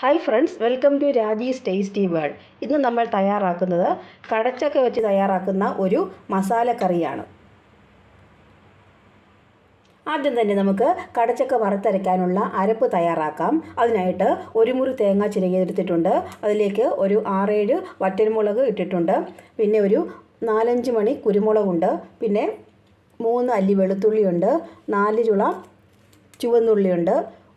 Hi friends welcome to Raji's tasty world ഇന്ന് നമ്മൾ തയ്യാറാക്കുന്നത് കടച്ചക്ക വെച്ച് തയ്യാറാക്കുന്ന ഒരു മസാല കറിയാണ്. ആദ്യം തന്നെ നമുക്ക് കടച്ചക്ക വറുത്തരയ്ക്കാനുള്ള അരപ്പ് തയ്യാറാക്കാം. അതിനായിട്ട് ഒരു മുറി തേങ്ങ ചിരകിയെടുത്തിട്ടുണ്ട് അതിലേക്ക് ഒരു ആറേഴ് വറ്റൽമുളക് ഇട്ടിട്ടുണ്ട്. പിന്നെ ഒരു നാലഞ്ച് മണി കുരുമുളകുണ്ട്. പിന്നെ മൂന്ന് അല്ലി വെളുത്തുള്ളിയുണ്ട്. നാല് ചുള ചുവന്നുള്ളിയുണ്ട്.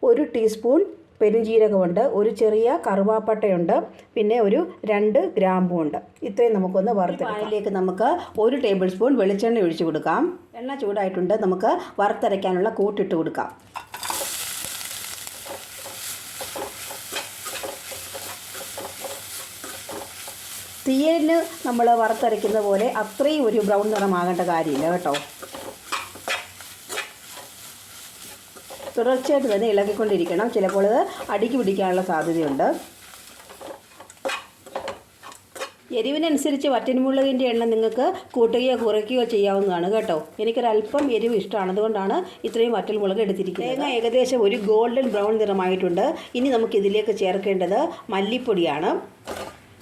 ഒരു ടീസ്പൂൺ പെരുംജീരകമുണ്ട് ഒരു ചെറിയ കറുവാപ്പട്ടയുണ്ട് പിന്നെ ഒരു രണ്ട് ഗ്രാമ്പുമുണ്ട് ഇത്രയും നമുക്കൊന്ന് വറുത്തെടുക്കാം. അതിലേക്ക് നമുക്ക് ഒരു ടേബിൾ സ്പൂൺ വെളിച്ചെണ്ണ ഒഴിച്ചു കൊടുക്കാം. എണ്ണ ചൂടായിട്ടുണ്ട് നമുക്ക് വറുത്തരയ്ക്കാനുള്ള കൂട്ടിട്ട് കൊടുക്കാം. തീയലിന് നമ്മൾ വറുത്തരയ്ക്കുന്ന പോലെ അത്രയും ഒരു ബ്രൗൺ നിറമാകേണ്ട കാര്യമില്ല കേട്ടോ. തുടർച്ചയായിട്ട് തന്നെ ഇളക്കിക്കൊണ്ടിരിക്കണം. ചിലപ്പോൾ അടിക്ക് പിടിക്കാനുള്ള സാധ്യതയുണ്ട്. എരിവിനനുസരിച്ച് വറ്റൻമുളകിന്റെ എണ്ണം നിങ്ങൾക്ക് കൂട്ടുകയോ കുറയ്ക്കുകയോ ചെയ്യാവുന്നതാണ് കേട്ടോ. എനിക്കൊരല്പം എരിവ് ഇഷ്ടമാണ്. അതുകൊണ്ടാണ് ഇത്രയും വറ്റൽമുളക് എടുത്തിരിക്കുന്നത്. തേങ്ങ ഏകദേശം ഒരു ഗോൾഡൻ ബ്രൗൺ നിറമായിട്ടുണ്ട്. ഇനി നമുക്കിതിലേക്ക് ചേർക്കേണ്ടത് മല്ലിപ്പൊടിയാണ്.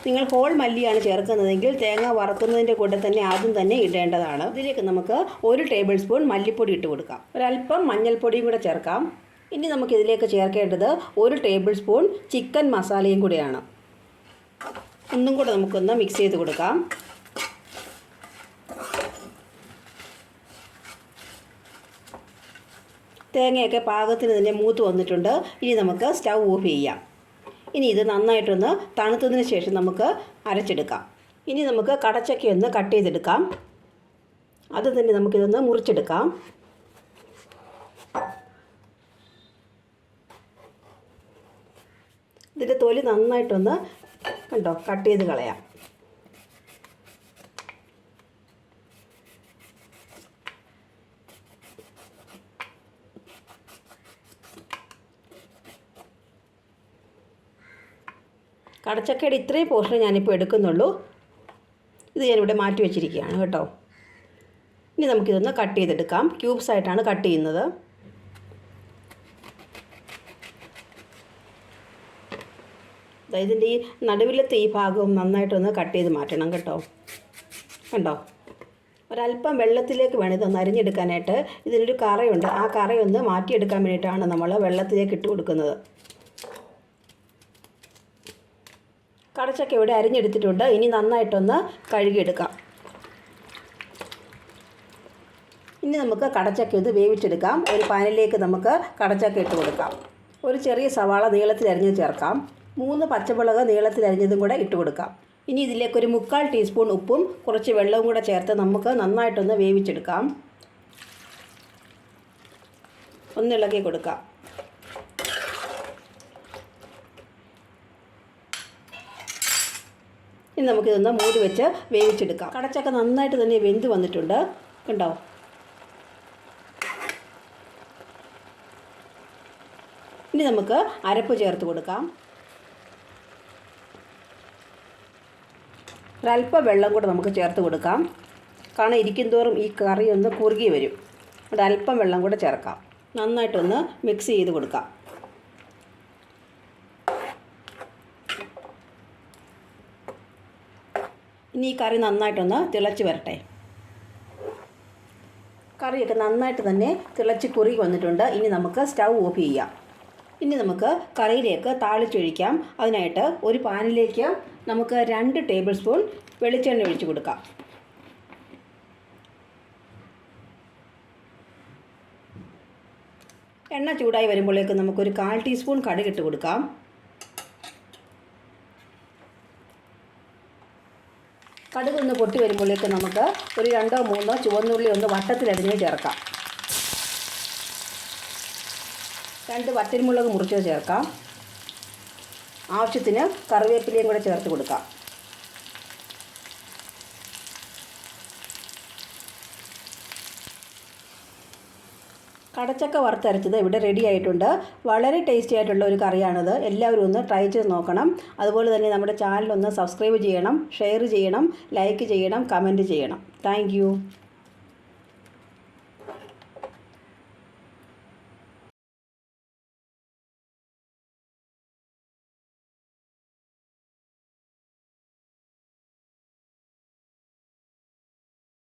നിങ്ങൾ ഹോൾ മല്ലിയാണ് ചേർക്കുന്നതെങ്കിൽ തേങ്ങ വറക്കുന്നതിന്റെ കൂടെ തന്നെ ആദ്യം തന്നെ ഇടേണ്ടതാണ്. ഇതിലേക്ക് നമുക്ക് ഒരു ടേബിൾ സ്പൂൺ മല്ലിപ്പൊടി ഇട്ട് കൊടുക്കാം. ഒരല്പം മഞ്ഞൾപ്പൊടിയും കൂടെ ചേർക്കാം. ഇനി നമുക്ക് ഇതിലേക്ക് ചേർക്കേണ്ടത് ഒരു ടേബിൾ സ്പൂൺ ചിക്കൻ മസാലയും കൂടിയാണ്. ഒന്നും കൂടെ നമുക്കൊന്ന് മിക്സ് ചെയ്ത് കൊടുക്കാം. തേങ്ങയൊക്കെ പാകത്തിന് തന്നെ മൂത്ത് വന്നിട്ടുണ്ട്. ഇനി നമുക്ക് സ്റ്റൗ ഓഫ് ചെയ്യാം. ഇനി ഇത് നന്നായിട്ടൊന്ന് തണുത്തതിന് ശേഷം നമുക്ക് അരച്ചെടുക്കാം. ഇനി നമുക്ക് കടച്ചക്ക ഒന്ന് കട്ട് ചെയ്തെടുക്കാം. അത് തന്നെ നമുക്കിതൊന്ന് മുറിച്ചെടുക്കാം. ഇതിന്റെ തൊലി നന്നായിട്ടൊന്ന് കണ്ടോ കട്ട് ചെയ്ത് കളയാം. കടച്ചക്കയുടെ ഇത്രയും പോർഷൻ ഞാനിപ്പോൾ എടുക്കുന്നുള്ളൂ. ഇത് ഞാനിവിടെ മാറ്റി വെച്ചിരിക്കുകയാണ് കേട്ടോ. ഇനി നമുക്കിതൊന്ന് കട്ട് ചെയ്തെടുക്കാം. ക്യൂബ്സ് ആയിട്ടാണ് കട്ട് ചെയ്യുന്നത്. ഇതിന്റെ ഈ നടുവിലത്തെ ഈ ഭാഗവും നന്നായിട്ടൊന്ന് കട്ട് ചെയ്ത് മാറ്റണം കേട്ടോ. കണ്ടോ? ഒരല്പം വെള്ളത്തിലേക്ക് വേണം ഇതൊന്ന് അരിഞ്ഞെടുക്കാനായിട്ട്. ഇതിനൊരു കറയുണ്ട്. ആ കറയൊന്ന് മാറ്റിയെടുക്കാൻ വേണ്ടിയിട്ടാണ് നമ്മൾ വെള്ളത്തിലേക്ക് ഇട്ട് കൊടുക്കുന്നത്. കടച്ചക്ക ഇവിടെ അരിഞ്ഞെടുത്തിട്ടുണ്ട്. ഇനി നന്നായിട്ടൊന്ന് കഴുകിയെടുക്കാം. ഇനി നമുക്ക് കടച്ചക്ക ഇത് വേവിച്ചെടുക്കാം. ഒരു പാനിലേക്ക് നമുക്ക് കടച്ചക്ക ഇട്ട് കൊടുക്കാം. ഒരു ചെറിയ സവാള നീളത്തിൽ അരിഞ്ഞ് ചേർക്കാം. മൂന്ന് പച്ചമുളക് നീളത്തിൽ അരിഞ്ഞതും കൂടെ ഇട്ട് കൊടുക്കാം. ഇനി ഇതിലേക്ക് ഒരു മുക്കാൽ ടീസ്പൂൺ ഉപ്പും കുറച്ച് വെള്ളവും കൂടെ ചേർത്ത് നമുക്ക് നന്നായിട്ടൊന്ന് വേവിച്ചെടുക്കാം. ഒന്നിളകി കൊടുക്കാം. ഇനി നമുക്കിതൊന്ന് മൂടി വെച്ച് വേവിച്ചെടുക്കാം. കടച്ചൊക്കെ നന്നായിട്ട് തന്നെ വെന്ത് വന്നിട്ടുണ്ട്. കണ്ടോ? ഇനി നമുക്ക് അരപ്പ് ചേർത്ത് കൊടുക്കാം. ഒരല്പം വെള്ളം കൂടെ നമുക്ക് ചേർത്ത് കൊടുക്കാം. കാരണം ഇരിക്കുന്തോറും ഈ കറി ഒന്ന് കുറുകി വരും. അത് അല്പം വെള്ളം കൂടെ ചേർക്കാം. നന്നായിട്ടൊന്ന് മിക്സ് ചെയ്ത് കൊടുക്കാം. ഇനി ഈ കറി നന്നായിട്ടൊന്ന് തിളച്ച് വരട്ടെ. കറിയൊക്കെ നന്നായിട്ട് തന്നെ തിളച്ച് കുറുകി വന്നിട്ടുണ്ട്. ഇനി നമുക്ക് സ്റ്റൗ ഓഫ് ചെയ്യാം. ഇനി നമുക്ക് കറിയിലേക്ക് താളിച്ചൊഴിക്കാം. അതിനായിട്ട് ഒരു പാനിലേക്ക് നമുക്ക് രണ്ട് ടേബിൾ സ്പൂൺ വെളിച്ചെണ്ണ ഒഴിച്ചു കൊടുക്കാം. എണ്ണ ചൂടായി വരുമ്പോഴേക്ക് നമുക്കൊരു കാൽ ടീസ്പൂൺ കടുകിട്ട് കൊടുക്കാം. കടുക് ഒന്ന് പൊട്ടി വരുമ്പോഴേക്ക് നമുക്ക് ഒരു രണ്ടോ മൂന്നോ ചുവന്നുള്ളി ഒന്ന് വട്ടത്തിലരിഞ്ഞ് ചേർക്കാം. രണ്ട് വറ്റൽമുളക് മുറിച്ചത് ചേർക്കാം. ആവശ്യത്തിന് കറിവേപ്പിലയും കൂടെ ചേർത്ത് കൊടുക്കാം. കടച്ചക്ക വറുത്തരച്ചത് ഇവിടെ റെഡി ആയിട്ടുണ്ട്. വളരെ ടേസ്റ്റി ആയിട്ടുള്ള ഒരു കറിയാണിത്. എല്ലാവരും ഒന്ന് ട്രൈ ചെയ്ത് നോക്കണം. അതുപോലെ തന്നെ നമ്മുടെ ചാനൽ ഒന്ന് സബ്സ്ക്രൈബ് ചെയ്യണം ഷെയർ ചെയ്യണം ലൈക്ക് ചെയ്യണം കമന്റ് ചെയ്യണം. താങ്ക്